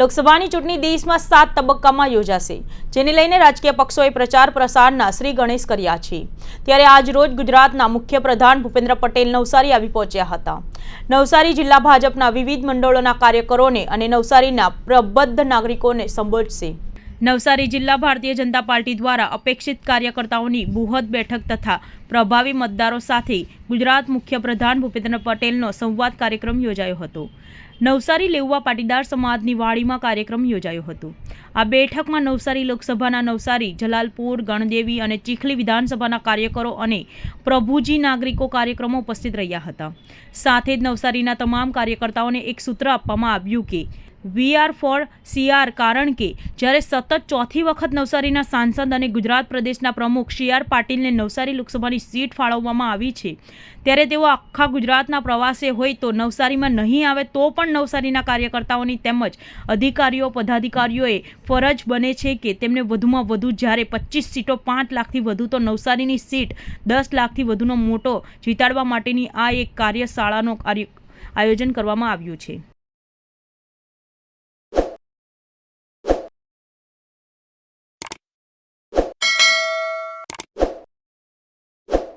લોકસભાની ચૂંટણી દેશમાં સાત તબક્કામાં યોજાશે. જેને લઈને રાજકીય પક્ષોએ પ્રચાર પ્રસારના શ્રી ગણેશ કર્યા છે. ત્યારે આજ રોજ ગુજરાતના મુખ્ય પ્રધાન ભૂપેન્દ્ર પટેલ નવસારી આવી પહોંચ્યા હતા. નવસારી જિલ્લા ભાજપના વિવિધ મંડળોના કાર્યકરોને અને નવસારીના પ્રબદ્ધ નાગરિકોને સંબોધશે. નવસારી જિલ્લા ભારતીય જનતા પાર્ટી દ્વારા અપેક્ષિત કાર્યકર્તાઓની બૃહદ બેઠક તથા પ્રભાવી મતદારો સાથે ગુજરાત મુખ્ય પ્રધાન ભૂપેન્દ્ર પટેલનો સંવાદ કાર્યક્રમ યોજાયો હતો. નવસારી લેઉવા પાટીદાર સમાજની વાડીમાં કાર્યક્રમ યોજાયો હતો. આ બેઠકમાં નવસારી લોકસભાના નવસારી, જલાલપુર, ગણદેવી અને ચીખલી વિધાનસભાના કાર્યકરો અને પ્રભુજી નાગરિકો કાર્યક્રમો ઉપસ્થિત રહ્યા હતા. સાથે જ નવસારીના તમામ કાર્યકર્તાઓને એક સૂત્ર આપવામાં આવ્યું કે વી આર ફોર સીઆર. કારણ કે જ્યારે સતત ચોથી વખત નવસારીના સાંસદ અને ગુજરાત પ્રદેશના પ્રમુખ સી આર પાટીલને નવસારી લોકસભાની સીટ ફાળવવામાં આવી છે, ત્યારે તેઓ આખા ગુજરાતના પ્રવાસે હોય તો નવસારીમાં નહીં આવે તો પણ નવસારીના કાર્યકર્તાઓની તેમજ અધિકારીઓ, પદાધિકારીઓએ ફરજ બને છે કે તેમને વધુમાં વધુ જ્યારે પચીસ સીટો પાંચ લાખથી વધુ તો નવસારીની સીટ દસ લાખથી વધુનો મોટો જીતાડવા માટેની આ એક કાર્યશાળાનો કાર્ય, આયોજન કરવામાં આવ્યું છે.